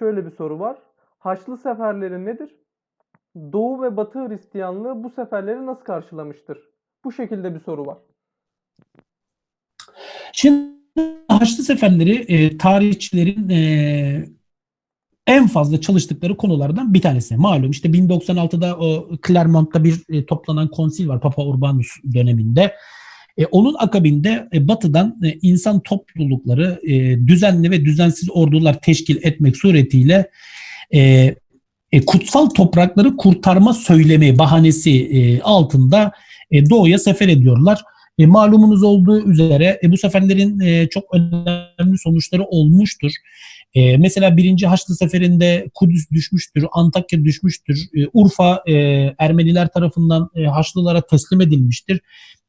şöyle bir soru var. Haçlı seferleri nedir? Doğu ve Batı Hristiyanlığı bu seferleri nasıl karşılamıştır? Bu şekilde bir soru var. Şimdi Haçlı Seferleri e, tarihçilerin e, en fazla çalıştıkları konulardan bir tanesi. Malum işte 1096'da o Clermont'ta bir e, toplanan konsil var Papa Urbanus döneminde. E, onun akabinde e, batıdan e, insan toplulukları e, düzenli ve düzensiz ordular teşkil etmek suretiyle e, e, kutsal toprakları kurtarma söylemi bahanesi e, altında e, doğuya sefer ediyorlar. E, malumunuz olduğu üzere e, bu seferlerin e, çok önemli sonuçları olmuştur. E, mesela birinci Haçlı Seferi'nde Kudüs düşmüştür, Antakya düşmüştür, e, Urfa e, Ermeniler tarafından e, Haçlılara teslim edilmiştir.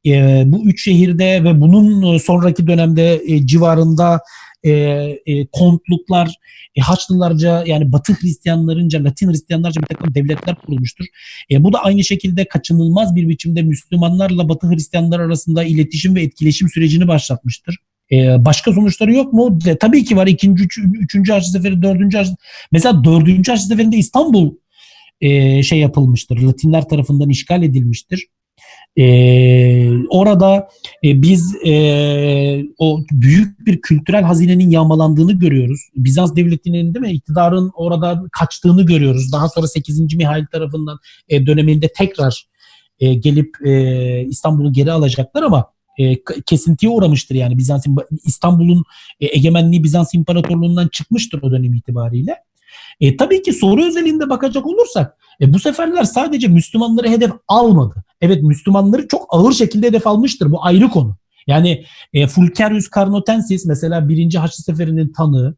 E, bu üç şehirde ve bunun sonraki dönemde e, civarında e, e, kontluklar, e, Haçlılarca yani Batı Hristiyanlarınca, Latin Hristiyanlarca bir takım devletler kurulmuştur. E, bu da aynı şekilde kaçınılmaz bir biçimde Müslümanlarla Batı Hristiyanlar arasında iletişim ve etkileşim sürecini başlatmıştır. E, başka sonuçları yok mu? De, tabii ki var. İkinci, üç, üçüncü Haçlı Seferi, dördüncü Haçlı Mesela dördüncü Haçlı Seferi'nde İstanbul e, şey yapılmıştır. Latinler tarafından işgal edilmiştir. Ee, orada e, biz e, o büyük bir kültürel hazinenin yağmalandığını görüyoruz. Bizans devletinin değil mi iktidarın orada kaçtığını görüyoruz. Daha sonra 8. Mihail tarafından e, döneminde tekrar e, gelip e, İstanbul'u geri alacaklar ama e, kesintiye uğramıştır yani Bizans İstanbul'un e, egemenliği Bizans İmparatorluğundan çıkmıştır o dönem itibariyle. E, tabii ki soru özelinde bakacak olursak e, bu seferler sadece Müslümanları hedef almadı. Evet Müslümanları çok ağır şekilde hedef almıştır. Bu ayrı konu. Yani e, Fulcarius Carnotensis mesela birinci Haçlı Seferi'nin tanığı.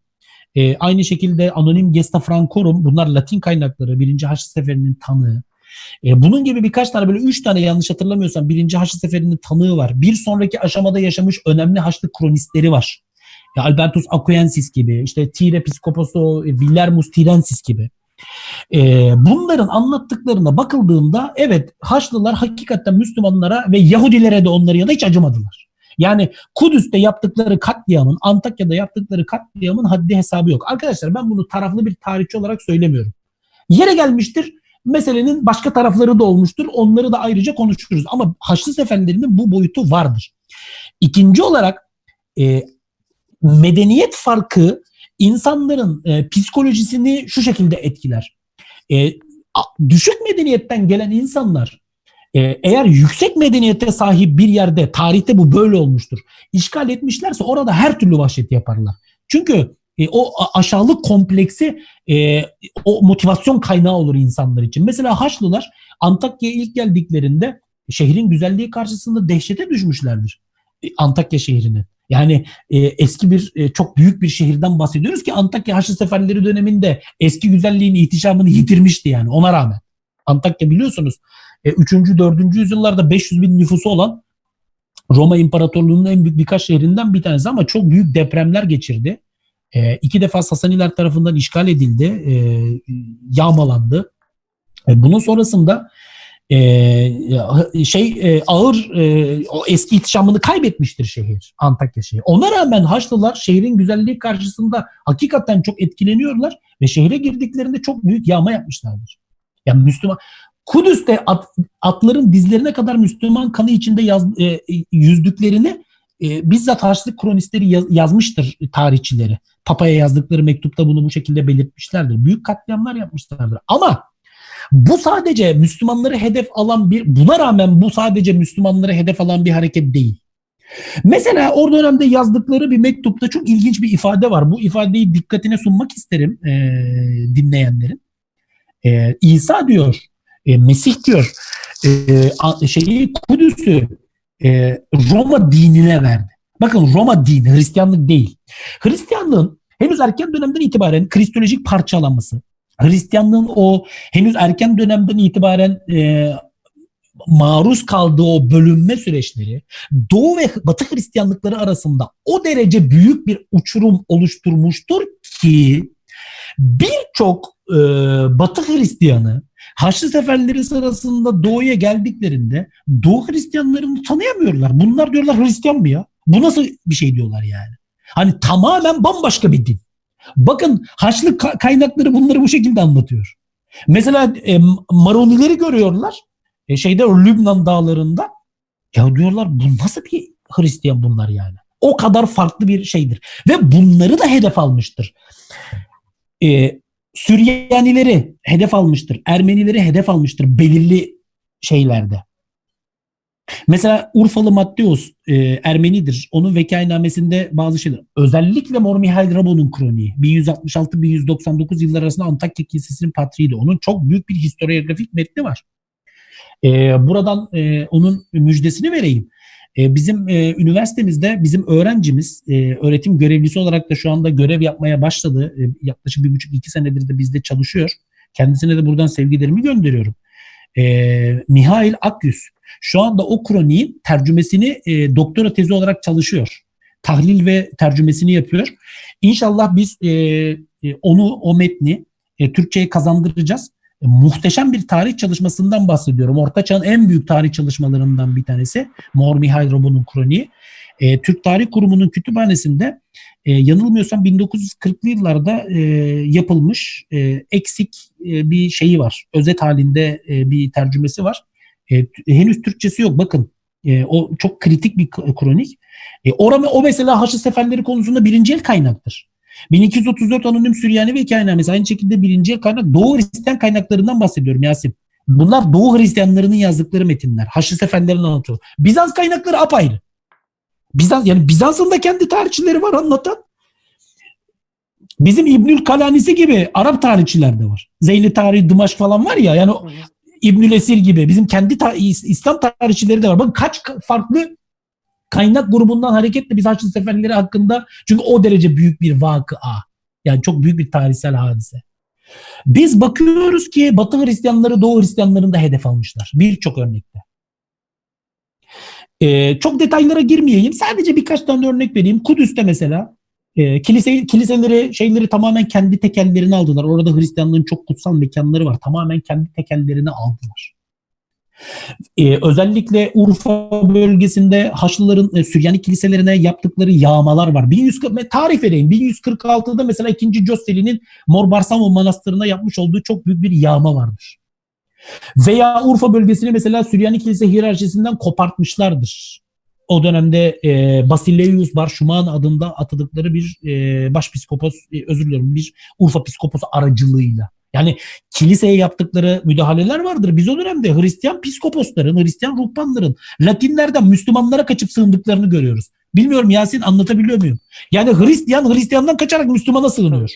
E, aynı şekilde Anonim Gesta Francorum bunlar Latin kaynakları birinci Haçlı Seferi'nin tanığı. E, bunun gibi birkaç tane böyle üç tane yanlış hatırlamıyorsam birinci Haçlı Seferi'nin tanığı var. Bir sonraki aşamada yaşamış önemli Haçlı kronistleri var. E, Albertus Aquiensis gibi, işte Tire Piskoposu, Villermus Tirensis gibi. E, bunların anlattıklarına bakıldığında evet Haçlılar hakikaten Müslümanlara ve Yahudilere de onları ya da hiç acımadılar. Yani Kudüs'te yaptıkları katliamın, Antakya'da yaptıkları katliamın haddi hesabı yok. Arkadaşlar ben bunu taraflı bir tarihçi olarak söylemiyorum. Yere gelmiştir meselenin başka tarafları da olmuştur. Onları da ayrıca konuşuruz. Ama Haçlı seferlerinin bu boyutu vardır. İkinci olarak e, medeniyet farkı insanların e, psikolojisini şu şekilde etkiler. E, düşük medeniyetten gelen insanlar e, eğer yüksek medeniyete sahip bir yerde tarihte bu böyle olmuştur. İşgal etmişlerse orada her türlü vahşet yaparlar. Çünkü e, o aşağılık kompleksi e, o motivasyon kaynağı olur insanlar için. Mesela Haçlılar Antakya'ya ilk geldiklerinde şehrin güzelliği karşısında dehşete düşmüşlerdir. E, Antakya şehrinin. Yani e, eski bir e, çok büyük bir şehirden bahsediyoruz ki Antakya Haçlı Seferleri döneminde eski güzelliğin ihtişamını yitirmişti yani ona rağmen. Antakya biliyorsunuz e, 3. 4. yüzyıllarda 500 bin nüfusu olan Roma İmparatorluğu'nun en büyük birkaç şehrinden bir tanesi ama çok büyük depremler geçirdi. E, iki defa Sasaniler tarafından işgal edildi, e, yağmalandı. E, bunun sonrasında e, şey e, ağır e, o eski ihtişamını kaybetmiştir şehir Antakya şehri. Ona rağmen Haçlılar şehrin güzelliği karşısında hakikaten çok etkileniyorlar ve şehre girdiklerinde çok büyük yağma yapmışlardır. Yani Müslüman Kudüs'te at, atların dizlerine kadar Müslüman kanı içinde yaz, e, yüzdüklerini e, bizzat Haçlı kronistleri yaz, yazmıştır tarihçileri. Papa'ya yazdıkları mektupta bunu bu şekilde belirtmişlerdir. Büyük katliamlar yapmışlardır. Ama bu sadece Müslümanları hedef alan bir, buna rağmen bu sadece Müslümanları hedef alan bir hareket değil. Mesela o dönemde yazdıkları bir mektupta çok ilginç bir ifade var. Bu ifadeyi dikkatine sunmak isterim e, dinleyenlerin. E, İsa diyor, e, Mesih diyor, e, şeyi Kudüs'ü e, Roma dinine verdi. Bakın Roma dini, Hristiyanlık değil. Hristiyanlığın henüz erken dönemden itibaren kristolojik parçalanması, Hristiyanlığın o henüz erken dönemden itibaren e, maruz kaldığı o bölünme süreçleri Doğu ve Batı Hristiyanlıkları arasında o derece büyük bir uçurum oluşturmuştur ki birçok e, Batı Hristiyanı Haçlı seferleri sırasında Doğu'ya geldiklerinde Doğu Hristiyanlarını tanıyamıyorlar. Bunlar diyorlar Hristiyan mı ya? Bu nasıl bir şey diyorlar yani? Hani tamamen bambaşka bir din. Bakın Haçlı ka- kaynakları bunları bu şekilde anlatıyor. Mesela e, Maronileri görüyorlar. E, şeyde Lübnan dağlarında. Ya diyorlar bu nasıl bir Hristiyan bunlar yani. O kadar farklı bir şeydir. Ve bunları da hedef almıştır. E, Süryanileri hedef almıştır. Ermenileri hedef almıştır belirli şeylerde. Mesela Urfalı Matteus e, Ermenidir. Onun vekainamesinde bazı şeyler. Özellikle Mor Mihail Rabo'nun kroniği. 1166-1199 yıllar arasında Antakya Kilisesi'nin patriğiydi. Onun çok büyük bir historiografik metni var. E, buradan e, onun müjdesini vereyim. E, bizim e, üniversitemizde bizim öğrencimiz e, öğretim görevlisi olarak da şu anda görev yapmaya başladı. E, yaklaşık bir buçuk iki senedir de bizde çalışıyor. Kendisine de buradan sevgilerimi gönderiyorum. E, Mihail Akyüz. Şu anda o kroniğin tercümesini e, doktora tezi olarak çalışıyor. Tahlil ve tercümesini yapıyor. İnşallah biz e, e, onu, o metni e, Türkçe'ye kazandıracağız. E, muhteşem bir tarih çalışmasından bahsediyorum. Orta Çağ'ın en büyük tarih çalışmalarından bir tanesi. Mor Mihail Robo'nun kroniği. E, Türk Tarih Kurumu'nun kütüphanesinde e, yanılmıyorsam 1940'lı yıllarda e, yapılmış e, eksik e, bir şeyi var. Özet halinde e, bir tercümesi var. E, henüz Türkçesi yok. Bakın e, o çok kritik bir kronik. E, orama, o mesela Haçlı Seferleri konusunda birinci el kaynaktır. 1234 Anonim Süryani ve Hikayenamesi aynı şekilde birinci el kaynak. Doğu Hristiyan kaynaklarından bahsediyorum Yasin. Bunlar Doğu Hristiyanlarının yazdıkları metinler. Haçlı Seferlerin anlatıyor. Bizans kaynakları apayrı. Bizans yani Bizans'ın da kendi tarihçileri var anlatan. Bizim İbnül Kalanisi gibi Arap tarihçiler de var. Zeyli Tarihi Dımaşk falan var ya yani. İbnül Esir gibi bizim kendi ta- İs- İslam tarihçileri de var. Bakın kaç ka- farklı kaynak grubundan hareketle biz Haçlı Seferleri hakkında çünkü o derece büyük bir vakıa. Yani çok büyük bir tarihsel hadise. Biz bakıyoruz ki Batı Hristiyanları Doğu Hristiyanlarını da hedef almışlar. Birçok örnekte. Ee, çok detaylara girmeyeyim. Sadece birkaç tane örnek vereyim. Kudüs'te mesela e, kilise, kiliseleri şeyleri tamamen kendi tekellerine aldılar. Orada Hristiyanlığın çok kutsal mekanları var. Tamamen kendi tekellerine aldılar. Ee, özellikle Urfa bölgesinde Haçlıların e, Süryani kiliselerine yaptıkları yağmalar var. 1140 tarih vereyim. 1146'da mesela 2. Coseli'nin Mor Barsamo Manastırı'na yapmış olduğu çok büyük bir yağma vardır. Veya Urfa bölgesini mesela Süryani kilise hiyerarşisinden kopartmışlardır. O dönemde e, Basileus Bar Şuman adında atadıkları bir e, başpiskopos, e, özür dilerim bir Urfa piskoposu aracılığıyla. Yani kiliseye yaptıkları müdahaleler vardır. Biz o dönemde Hristiyan piskoposların, Hristiyan ruhbanların Latinlerden Müslümanlara kaçıp sığındıklarını görüyoruz. Bilmiyorum Yasin anlatabiliyor muyum? Yani Hristiyan Hristiyandan kaçarak Müslümana sığınıyor.